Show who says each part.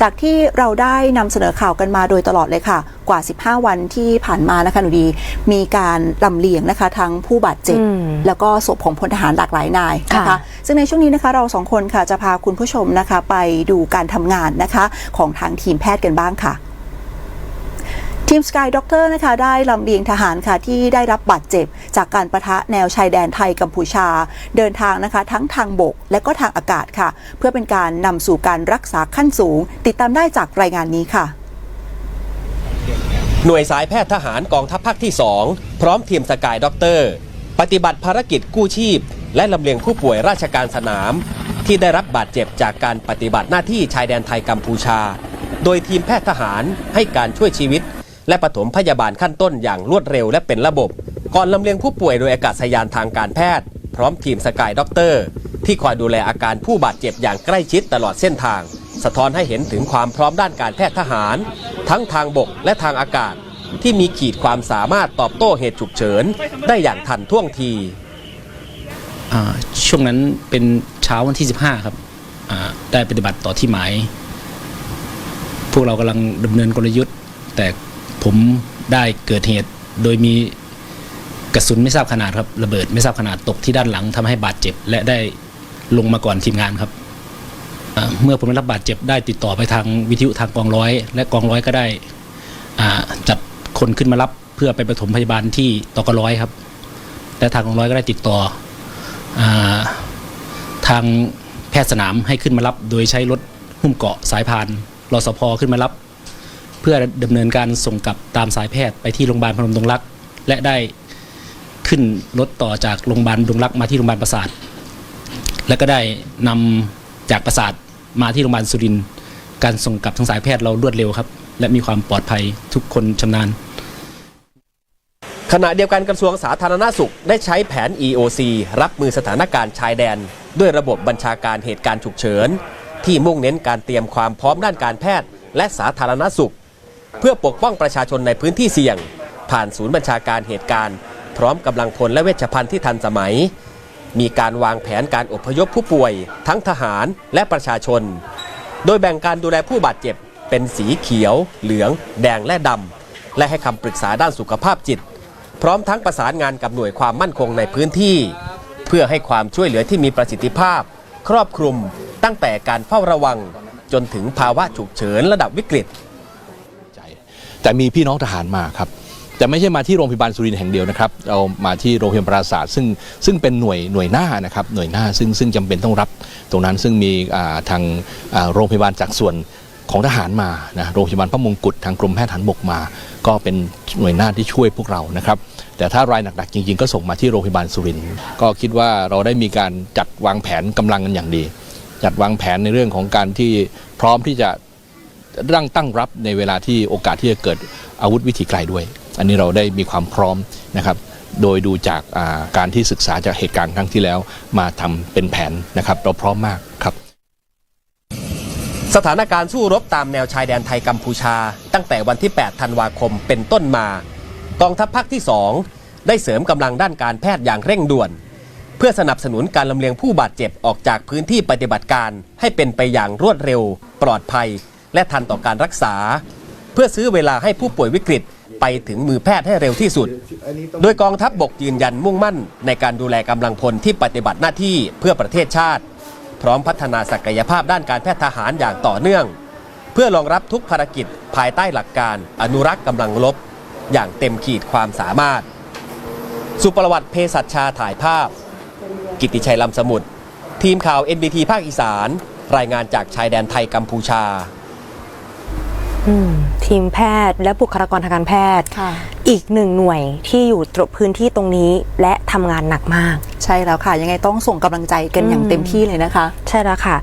Speaker 1: จากที่เราได้นำเสนอข่าวกันมาโดยตลอดเลยค่ะ กว่า 15 วันที่ผ่านมานะคะหนูดี มีการลำเลียงนะคะทั้งผู้บาดเจ็บ
Speaker 2: อืม
Speaker 1: แล้วก็ศพของพลทหารหลากหลายนายนะคะ
Speaker 2: ค่ะ
Speaker 1: ซึ่งในช่วงนี้นะคะเราสองคนค่ะจะพาคุณผู้ชมนะคะไปดูการทำงานนะคะของทางทีมแพทย์กันบ้างค่ะ ทีมสกายด็อกเตอร์นะคะได้ลำเลียงทหารค่ะที่ได้รับบาดเจ็บ จากการประทะแนวชายแดนไทยกัมพูชา เดินทางนะคะทั้งทางบกและก็ทางอากาศค่ะ เพื่อเป็นการนำสู่การรักษาขั้นสูง ติดตามได้จากรายงานนี้ค่ะ
Speaker 3: หน่วยสายแพทย์ทหารกองทัพภาคที่ 2 พร้อมทีมสกายด็อกเตอร์ปฏิบัติภารกิจกู้ชีพ และลำเลียงผู้ป่วยราชการสนาม ที่ได้รับบาดเจ็บจากการปฏิบัติหน้าที่ชายแดนไทยกัมพูชา โดยทีมแพทย์ทหารให้การช่วยชีวิต และปฐมพยาบาลขั้นต้นอย่างรวดเร็วและเป็นระบบ ก่อนลำเลียงผู้ป่วยโดยอากาศยานทางการแพทย์ พร้อมทีมสกายด็อกเตอร์ที่คอยดูแลอาการผู้บาดเจ็บอย่างใกล้ชิดตลอดเส้นทาง สะท้อนให้เห็นถึงความพร้อมด้านการแพทย์ทหาร ทั้งทางบกและทางอากาศ ที่มีขีดความสามารถตอบโต้เหตุฉุกเฉิน ได้อย่างทันท่วงที
Speaker 4: ช่วงนั้นเป็นเช้าวันที่ 15 ครับได้ปฏิบัติต่อที่หมาย พวกเรากำลังดำเนินกลยุทธ์ แต่ ผมได้เกิดเหตุโดยมีกระสุนไม่ทราบขนาดครับระเบิดไม่ทราบขนาดตกที่ด้านหลังทำให้บาดเจ็บ และได้ลงมาก่อนทีมงานครับเมื่อผมได้รับบาดเจ็บได้ติดต่อไปทางวิทยุทางกองร้อย และกองร้อยก็ได้จัดคนขึ้นมารับเพื่อไปปฐมพยาบาลที่ตกร้อยครับและทางกองร้อยก็ได้ติดต่ออทางแพทย์สนามให้ขึ้นมารับ โดยใช้รถหุ้มเกาะสายพานรสพขึ้นมารับ เพื่อดำเนินการส่งกลับตามสายแพทย์ไปที่โรงพยาบาลพนมดงรัก และได้ขึ้นรถต่อจากโรงพยาบาลดงรักมาที่โรงพยาบาลประสาท และก็ได้นำจากประสาทมาที่โรงพยาบาลสุรินทร์การส่งกลับทางสายแพทย์เรารวดเร็วครับ และมีความปลอดภัยทุกคนชำนาญ
Speaker 3: ขณะเดียวกันกระทรวงสาธารณสุขได้ใช้แผน EOC รับมือสถานการณ์ชายแดน ด้วยระบบบัญชาการเหตุการณ์ฉุกเฉิน ที่มุ่งเน้นการเตรียมความพร้อมด้านการแพทย์ และสาธารณสุข เพื่อปกป้องประชาชนในพื้นที่เสี่ยง ผ่านศูนย์บัญชาการเหตุการณ์ พร้อมกำลังพลและเวชภัณฑ์ที่ทันสมัย มีการวางแผนการอพยพผู้ป่วย ทั้งทหารและประชาชน โดยแบ่งการดูแลผู้บาดเจ็บ เป็นสีเขียว เหลือง แดงและดำและให้คำปรึกษาด้านสุขภาพจิต พร้อมทั้งประสานงานกับหน่วยความมั่นคงในพื้นที่ เพื่อให้ความช่วยเหลือที่มีประสิทธิภาพ ครอบคลุมตั้งแต่การเฝ้าระวังจนถึงภาวะฉุกเฉินระดับวิกฤต
Speaker 5: แต่มีพี่น้องทหารมาครับแต่ไม่ใช่มาที่โรงพยาบาลสุรินทร์แห่งเดียวนะครับเรามาที่โรงพยาบาลปราสาทซึ่งซึ่งเป็นหน่วยหน่วยหน้านะครับหน่วยหน้าซึ่งซึ่งจำเป็นต้องรับตรงนั้นซึ่งมีทางโรงพยาบาลจากส่วนของทหารมานะโรงพยาบาลพระมงกุฎทางกรมแพทย์ฐานบกมา ก็เป็นหน่วยหน้าที่ช่วยพวกเรานะครับ แต่ถ้ารายหนักๆจริง ๆ ก็ส่งมาที่โรงพยาบาลสุรินทร์ก็คิดว่าเราได้มีการจัดวางแผนกำลังกันอย่างดี จัดวางแผนในเรื่องของการที่พร้อมที่จะ ร่างตั้งรับในเวลาที่โอกาสที่จะเกิดอาวุธวิถีไกลด้วย อันนี้เราได้มีความพร้อมนะครับโดยดูจากาการที่ศึกษาจากเหตุการณ์ครั้งที่แล้วมาทำเป็นแผนนะครับ เราพร้อมมากครับ
Speaker 3: สถานการณ์สู้รบตามแนวชายแดนไทยกัมพูชา ตั้งแต่วันที่ 8 ธันวาคมเป็นต้นมา กองทัพภาคที่ 2 ได้เสริมกำลังด้านการแพทย์อย่างเร่งด่วน เพื่อสนับสนุนการลำเลียงผู้บาดเจ็บออกจากพื้นที่ปฏิบัติการให้เป็นไปอย่างรวดเร็ว ปลอดภัย และทันต่อการรักษา เพื่อซื้อเวลาให้ผู้ป่วยวิกฤตไปถึงมือแพทย์ให้เร็วที่สุด โดยกองทัพบบกยืนยันมุ่งมั่น ในการดูแลกำลังพลที่ปฏิบัติหน้าที่เพื่อประเทศชาติ พร้อมพัฒนาศักยภาพด้านการแพทย์ทหารอย่างต่อเนื่อง เพื่อรองรับทุกภารกิจภายใต้หลักการ อนุรักษ์กำลังลบ อย่างเต็มขีดความสามารถ สุประวัติเภสัชชาถ่ายภาพ กิตติชัยลำสมุทรทีมข่าว NBT ภาคอีสาน รายงานจากชายแดนไทยกัมพูชา
Speaker 2: อืม ทีมแพทย์และบุคลากรทางการแพทย์
Speaker 1: ค่ะ
Speaker 2: อีกหนึ่งหน่วยที่อยู่ตรงพื้นที่ตรงนี้และทำงานหนักมาก
Speaker 1: ใช่แล้วค่ะ ยังไงต้องส่งกำลังใจกันอย่างเต็มที่เลยนะคะ
Speaker 2: ใช่แล้วค่ะ